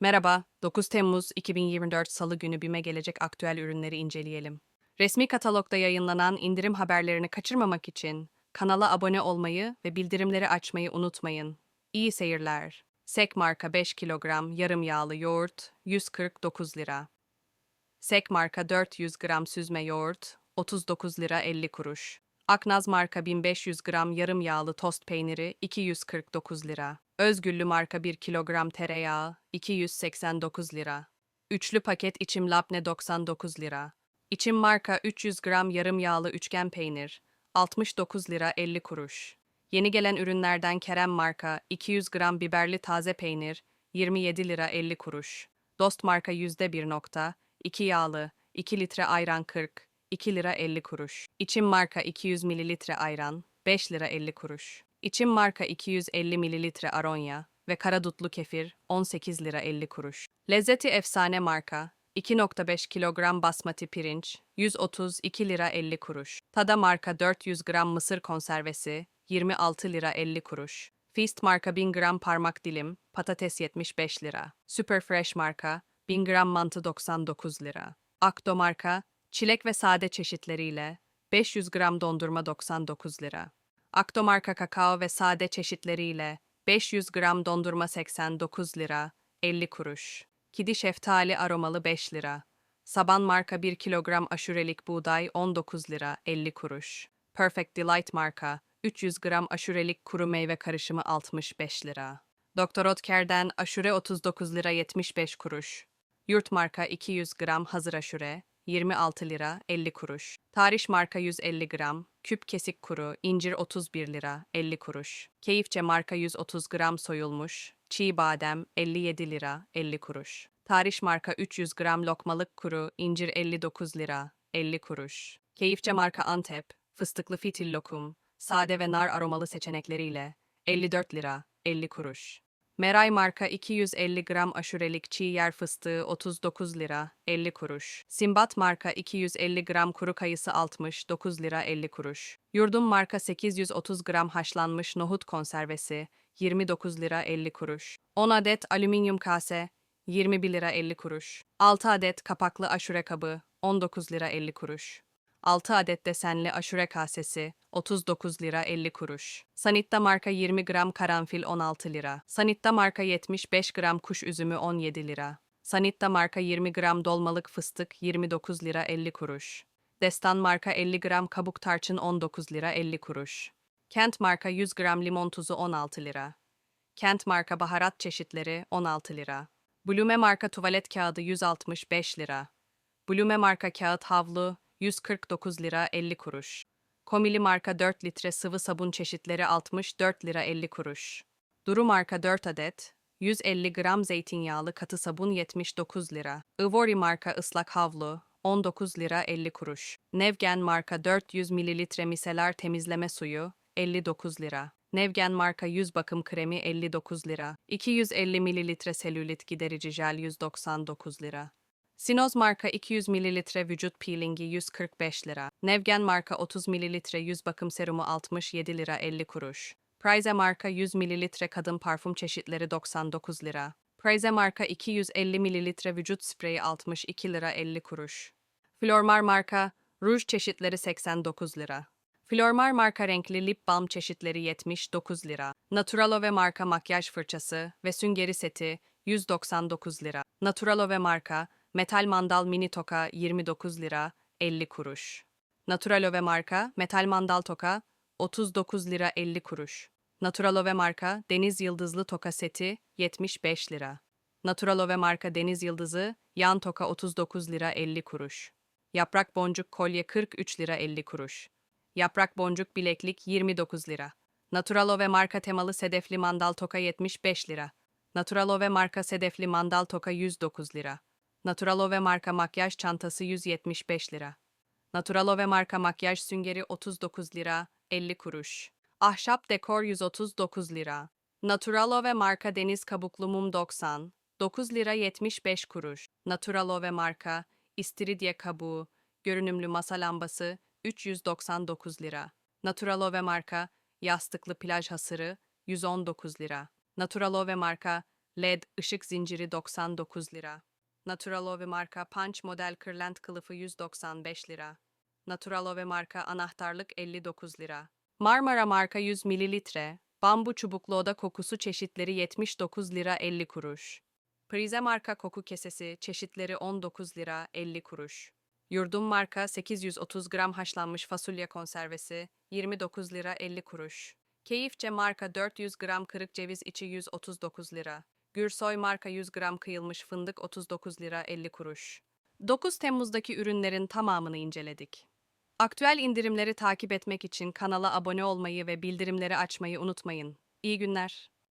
Merhaba, 9 Temmuz 2024 Salı günü BİM'e gelecek aktüel ürünleri inceleyelim. Resmi katalogda yayınlanan indirim haberlerini kaçırmamak için kanala abone olmayı ve bildirimleri açmayı unutmayın. İyi seyirler. Sek marka 5 kilogram yarım yağlı yoğurt 149 lira. Sek marka 400 gram süzme yoğurt 39 lira 50 kuruş. Aknaz marka 1500 gram yarım yağlı tost peyniri 249 lira. Özgüllü marka 1 kilogram tereyağı 289 lira. Üçlü paket içim labne 99 lira. İçim marka 300 gram yarım yağlı üçgen peynir 69 lira 50 kuruş. Yeni gelen ürünlerden Kerem marka 200 gram biberli taze peynir 27 lira 50 kuruş. Dost marka %1 nokta, 2 yağlı, 2 litre ayran 40, 2 lira 50 kuruş. İçim marka 200 mililitre ayran, 5 lira 50 kuruş. İçim marka 250 mililitre aronya ve karadutlu kefir, 18 lira 50 kuruş. Lezzeti efsane marka, 2.5 kilogram basmati pirinç, 132 lira 50 kuruş. Tada marka 400 gram mısır konservesi, 26 lira 50 kuruş. Feast marka 1000 gram parmak dilim, patates 75 lira. Super Fresh marka, 1000 gram mantı 99 lira. Akdo marka, çilek ve sade çeşitleriyle 500 gram dondurma 99 lira. Akdo marka kakao ve sade çeşitleriyle 500 gram dondurma 89 lira, 50 kuruş. Kidi şeftali aromalı 5 lira. Saban marka 1 kilogram aşurelik buğday 19 lira, 50 kuruş. Perfect Delight marka 300 gram aşurelik kuru meyve karışımı 65 lira. Dr. Otker'den aşure 39 lira 75 kuruş. Yurt marka 200 gram hazır aşure 26 lira 50 kuruş. Tarih marka 150 gram, küp kesik kuru, incir 31 lira 50 kuruş. Keyifçe marka 130 gram soyulmuş, çiğ badem 57 lira 50 kuruş. Tarih marka 300 gram lokmalık kuru, incir 59 lira 50 kuruş. Keyifçe marka Antep, fıstıklı fitil lokum, sade ve nar aromalı seçenekleriyle 54 lira 50 kuruş. Meray marka 250 gram aşurelik çiğ yer fıstığı 39 lira 50 kuruş. Simbat marka 250 gram kuru kayısı 69 lira 50 kuruş. Yurdum marka 830 gram haşlanmış nohut konservesi 29 lira 50 kuruş. 10 adet alüminyum kase 21 lira 50 kuruş. 6 adet kapaklı aşure kabı 19 lira 50 kuruş. 6 adet desenli aşure kasesi 39 lira 50 kuruş. Sanitta marka 20 gram karanfil 16 lira. Sanitta marka 75 gram kuş üzümü 17 lira. Sanitta marka 20 gram dolmalık fıstık 29 lira 50 kuruş. Destan marka 50 gram kabuk tarçın 19 lira 50 kuruş. Kent marka 100 gram limon tuzu 16 lira. Kent marka baharat çeşitleri 16 lira. Blume marka tuvalet kağıdı 165 lira. Blume marka kağıt havlu 149 lira 50 kuruş. Komili marka 4 litre sıvı sabun çeşitleri 64 lira 50 kuruş. Duru marka 4 adet, 150 gram zeytinyağlı katı sabun 79 lira. Ivori marka ıslak havlu 19 lira 50 kuruş. Nevgen marka 400 mililitre miseler temizleme suyu 59 lira. Nevgen marka yüz bakım kremi 59 lira. 250 mililitre selülit giderici jel 199 lira. Sinoz marka 200 mililitre vücut peelingi 145 lira. Nevgen marka 30 mililitre yüz bakım serumu 67 lira 50 kuruş. Prize marka 100 mililitre kadın parfüm çeşitleri 99 lira. Prize marka 250 mililitre vücut spreyi 62 lira 50 kuruş. Flormar marka ruj çeşitleri 89 lira. Flormar marka renkli lip balm çeşitleri 79 lira. Naturalove marka makyaj fırçası ve süngeri seti 199 lira. Naturalove marka Metal mandal mini toka 29 lira 50 kuruş. Naturalove marka metal mandal toka 39 lira 50 kuruş. Naturalove marka deniz yıldızlı toka seti 75 lira. Naturalove marka deniz yıldızı yan toka 39 lira 50 kuruş. Yaprak boncuk kolye 43 lira 50 kuruş. Yaprak boncuk bileklik 29 lira. Naturalove marka temalı sedefli mandal toka 75 lira. Naturalove marka sedefli mandal toka 109 lira. Naturalove marka makyaj çantası 175 lira. Naturalove marka makyaj süngeri 39 lira 50 kuruş. Ahşap dekor 139 lira. Naturalove marka deniz kabuklu mum 90, 9 lira 75 kuruş. Naturalove marka istiridye kabuğu, görünümlü masa lambası 399 lira. Naturalove marka yastıklı plaj hasırı 119 lira. Naturalove marka LED ışık zinciri 99 lira. Naturalove marka Punch model kırlent kılıfı 195 lira. Naturalove marka anahtarlık 59 lira. Marmara marka 100 mililitre. Bambu çubuklu oda kokusu çeşitleri 79 lira 50 kuruş. Prize marka koku kesesi çeşitleri 19 lira 50 kuruş. Yurdum marka 830 gram haşlanmış fasulye konservesi 29 lira 50 kuruş. Keyifçe marka 400 gram kırık ceviz içi 139 lira. Gürsoy marka 100 gram kıyılmış fındık 39 lira 50 kuruş. 9 Temmuz'daki ürünlerin tamamını inceledik. Aktüel indirimleri takip etmek için kanala abone olmayı ve bildirimleri açmayı unutmayın. İyi günler.